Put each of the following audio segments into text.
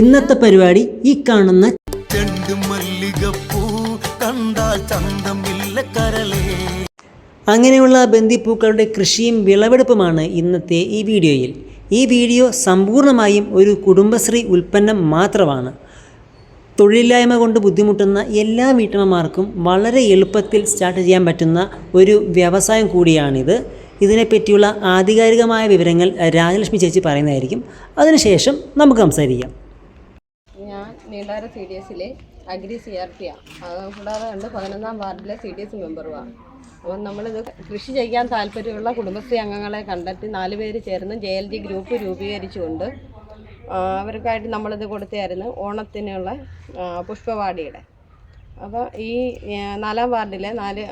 ഇന്നത്തെ പരിപാടി ഈ കാണുന്ന ചെണ്ടുമല്ലികപ്പൂ കണ്ടാൽ ചന്തമില്ല കരലേ അങ്ങനെയുള്ള ബന്ദിപ്പൂക്കളുടെ കൃഷിയും വിളവെടുപ്പുമാണ് ഇന്നത്തെ ഈ വീഡിയോയിൽ. ഈ വീഡിയോ സമ്പൂർണമായും ഒരു കുടുംബശ്രീ ഉൽപ്പന്നം മാത്രമാണ്. തൊഴിലില്ലായ്മ കൊണ്ട് ബുദ്ധിമുട്ടുന്ന എല്ലാ വീട്ടമ്മമാർക്കും വളരെ എളുപ്പത്തിൽ സ്റ്റാർട്ട് ചെയ്യാൻ പറ്റുന്ന ഒരു വ്യവസായം കൂടിയാണിത്. ഇതിനെപ്പറ്റിയുള്ള ആധികാരികമായ വിവരങ്ങൾ രാജലക്ഷ്മി ചേച്ചി പറയുന്നതായിരിക്കും. അതിനുശേഷം നമുക്ക് സംസാരിക്കാം. ഞാൻ നീണ്ടാര സി ഡി എസിലെ അഗ്രി സി ആർ പി ആണ് കൂടാതെ കണ്ട് പതിനൊന്നാം വാർഡിലെ സി ഡി എസ് മെമ്പറുമാണ് അപ്പം നമ്മളിത് കൃഷി ചെയ്യാൻ താല്പര്യമുള്ള കുടുംബശ്രീ അംഗങ്ങളെ കണ്ടെത്തി നാല് പേര് ചേർന്ന് ജെ എൽ ജി ഗ്രൂപ്പ് രൂപീകരിച്ചുകൊണ്ട് അവർക്കായിട്ട് നമ്മളിത് കൊടുത്തായിരുന്നു ഓണത്തിനുള്ള പുഷ്പവാടിയുടെ. അപ്പോൾ ഈ നാലാം വാർഡിലെ നാല്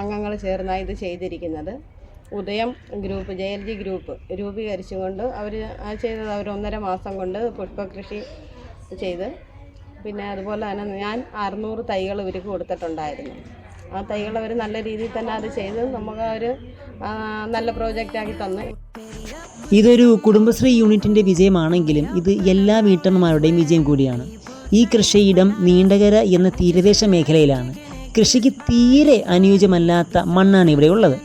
അംഗങ്ങൾ ചേർന്നാണ് ഇത് ചെയ്തിരിക്കുന്നത്. Udayam group J L G group രൂപീകരിച്ചുകൊണ്ട് അവർ ചെയ്തത് അവർ ഒന്നര മാസം കൊണ്ട് പുഷ്പകൃഷി ചെയ്ത്. പിന്നെ അതുപോലെ തന്നെ ഞാൻ അറുന്നൂറ് തൈകൾ ഇവർക്ക് കൊടുത്തിട്ടുണ്ടായിരുന്നു. ആ തൈകൾ അവർ നല്ല രീതിയിൽ തന്നെ അത് ചെയ്ത് നമുക്ക് അവർ നല്ല പ്രോജക്റ്റാക്കി തന്നു. ഇതൊരു കുടുംബശ്രീ യൂണിറ്റിന്റെ വിജയമാണെങ്കിലും ഇത് എല്ലാ വീട്ടമ്മമാരുടെയും വിജയം കൂടിയാണ്. ഈ കൃഷിയിടം നീണ്ടകര എന്ന തീരദേശ മേഖലയിലാണ്. കൃഷിക്ക് തീരെ അനുയോജ്യമല്ലാത്ത മണ്ണാണ് ഇവിടെ ഉള്ളത്.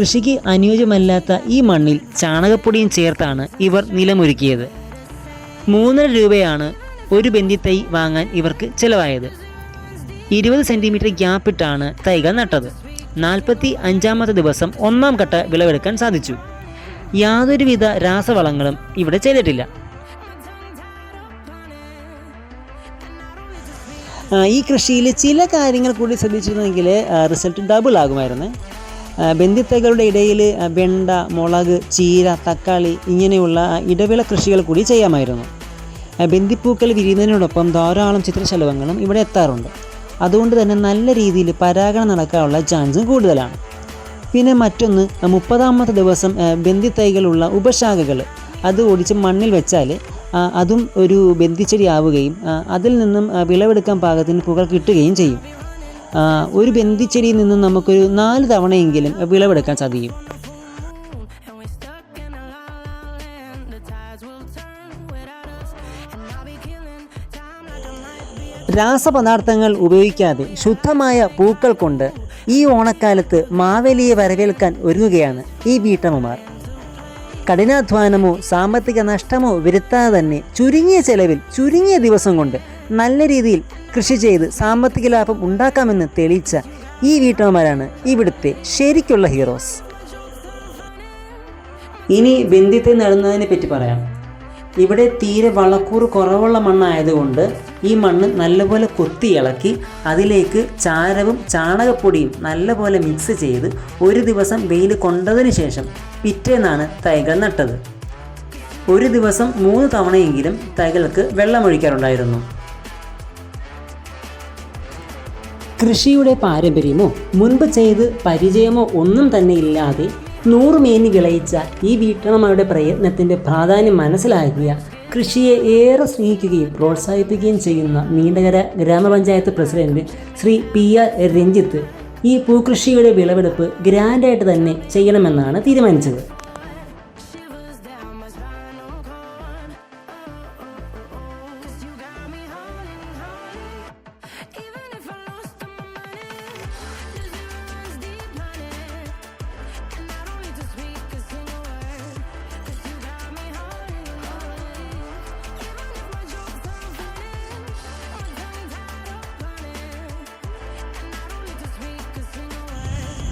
കൃഷിക്ക് അനുയോജ്യമല്ലാത്ത ഈ മണ്ണിൽ ചാണകപ്പൊടിയും ചേർത്താണ് ഇവർ നിലമൊരുക്കിയത്. മൂന്നര രൂപയാണ് ഒരു ബന്ദിത്തൈ വാങ്ങാൻ ഇവർക്ക് ചിലവായത്. ഇരുപത് സെന്റിമീറ്റർ ഗ്യാപ്പിട്ടാണ് തൈകൾ നട്ടത്. നാൽപ്പത്തി അഞ്ചാമത്തെ ദിവസം ഒന്നാം ഘട്ട വിളവെടുക്കാൻ സാധിച്ചു. യാതൊരുവിധ രാസവളങ്ങളും ഇവിടെ ചെയ്തിട്ടില്ല. ഈ കൃഷിയിൽ ചില കാര്യങ്ങൾ കൂടി ശ്രദ്ധിച്ചിരുന്നെങ്കിൽ റിസൾട്ട് ഡബിൾ ആകുമായിരുന്നു. ആ, ബന്ദിത്തൈകളുടെ ഇടയിൽ വെണ്ട മുളക് ചീര തക്കാളി ഇങ്ങനെയുള്ള ഇടവിള കൃഷികൾ കൂടി ചെയ്യാമായിരുന്നു. ബന്ദിപ്പൂക്കൾ വിരിയുന്നതിനോടൊപ്പം ധാരാളം ചിത്രശലഭങ്ങളും ഇവിടെ എത്താറുണ്ട്. അതുകൊണ്ട് തന്നെ നല്ല രീതിയിൽ പരാഗണം നടക്കാനുള്ള ചാൻസും കൂടുതലാണ്. പിന്നെ മറ്റൊന്ന് മുപ്പതാമത്തെ ദിവസം ബന്ധിത്തൈകളുള്ള ഉപശാഖകൾ. അത് ഓടിച്ച് മണ്ണിൽ വെച്ചാൽ അതും ഒരു ബന്ധിച്ചെടി ആവുകയും അതിൽ നിന്നും വിളവെടുക്കാൻ പാകത്തിന് പുകൾ കിട്ടുകയും ചെയ്യും. ഒരു ബന്ധിച്ചെടിയിൽ നിന്നും നമുക്കൊരു നാല് തവണയെങ്കിലും വിളവെടുക്കാൻ സാധിക്കും. രാസപദാർത്ഥങ്ങൾ ഉപയോഗിക്കാതെ ശുദ്ധമായ പൂക്കൾ കൊണ്ട് ഈ ഓണക്കാലത്ത് മാവേലിയെ വരവേൽക്കാൻ ഒരുങ്ങുകയാണ് ഈ വീട്ടമ്മമാർ. കഠിനാധ്വാനമോ സാമ്പത്തിക നഷ്ടമോ വരുത്താതെ തന്നെ ചുരുങ്ങിയ ചെലവിൽ ചുരുങ്ങിയ ദിവസം കൊണ്ട് നല്ല രീതിയിൽ കൃഷി ചെയ്ത് സാമ്പത്തിക ലാഭം ഉണ്ടാക്കാമെന്ന് തെളിയിച്ച ഈ വീട്ടമ്മമാരാണ് ഇവിടുത്തെ ശരിക്കുള്ള ഹീറോസ്. ഇനി ബന്ധിത്തെ നടുന്നതിനെ പറ്റി പറയാം. ഇവിടെ തീരെ വളക്കൂറ് കുറവുള്ള മണ്ണായതുകൊണ്ട് ഈ മണ്ണ് നല്ലപോലെ കൊത്തി ഇളക്കി അതിലേക്ക് ചാരവും ചാണകപ്പൊടിയും നല്ലപോലെ മിക്സ് ചെയ്ത് ഒരു ദിവസം വെയിൽ കൊണ്ടതിന് ശേഷം പിറ്റേന്നാണ് തൈകൾ നട്ടത്. ഒരു ദിവസം മൂന്ന് തവണയെങ്കിലും തൈകൾക്ക് വെള്ളമൊഴിക്കാറുണ്ടായിരുന്നു കൃഷിയുടെ പാരമ്പര്യമോ മുൻപ് ചെയ്ത് പരിചയമോ ഒന്നും തന്നെ ഇല്ലാതെ നൂറുമേനി വിളയിച്ച ഈ വീട്ടമ്മയുടെ പ്രയത്നത്തിന്റെ പ്രാധാന്യം മനസ്സിലാക്കിയ കൃഷിയെ ഏറെ സ്നേഹിക്കുകയും പ്രോത്സാഹിപ്പിക്കുകയും ചെയ്യുന്ന നീണ്ടകര ഗ്രാമപഞ്ചായത്ത് president Shri P R Ranjith ഈ പൂക്കൃഷിയുടെ വിളവെടുപ്പ് ഗ്രാൻഡായിട്ട് തന്നെ ചെയ്യണമെന്നാണ് തീരുമാനിച്ചത്.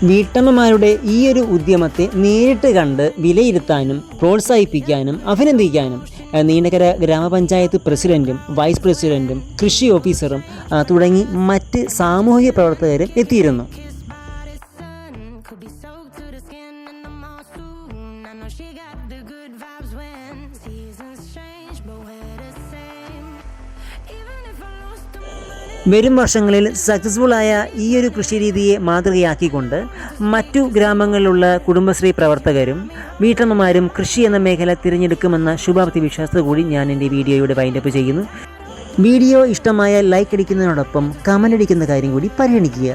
വീട്ടമ്മമാരുടെ ഈ ഒരു ഉദ്യമത്തെ നേരിട്ട് കണ്ട് വിലയിരുത്താനും പ്രോത്സാഹിപ്പിക്കാനും അഭിനന്ദിക്കാനും നീണ്ടകര ഗ്രാമപഞ്ചായത്ത് പ്രസിഡന്റും വൈസ് പ്രസിഡന്റും കൃഷി ഓഫീസറും തുടങ്ങി മറ്റ് സാമൂഹിക പ്രവർത്തകരും എത്തിയിരുന്നു. വരും വർഷങ്ങളിൽ സക്സസ്ഫുൾ ആയ ഈ ഒരു കൃഷിരീതിയെ മാതൃകയാക്കിക്കൊണ്ട് മറ്റു ഗ്രാമങ്ങളിലുള്ള കുടുംബശ്രീ പ്രവർത്തകരും വീട്ടമ്മമാരും കൃഷി എന്ന മേഖല തിരഞ്ഞെടുക്കുമെന്ന ശുഭാപ്തി വിശ്വാസത്തോടു കൂടി ഞാൻ എന്റെ വീഡിയോയുടെ വൈൻഡപ്പ് ചെയ്യുന്നു. വീഡിയോ ഇഷ്ടമായ ലൈക്ക് അടിക്കുന്നതിനോടൊപ്പം കമന്റ് അടിക്കുന്ന കാര്യം കൂടി പരിഗണിക്കുക.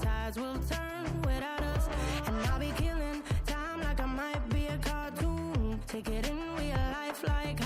tides will turn without us. And I'll be killing time like I might be a cartoon. Take it in real life like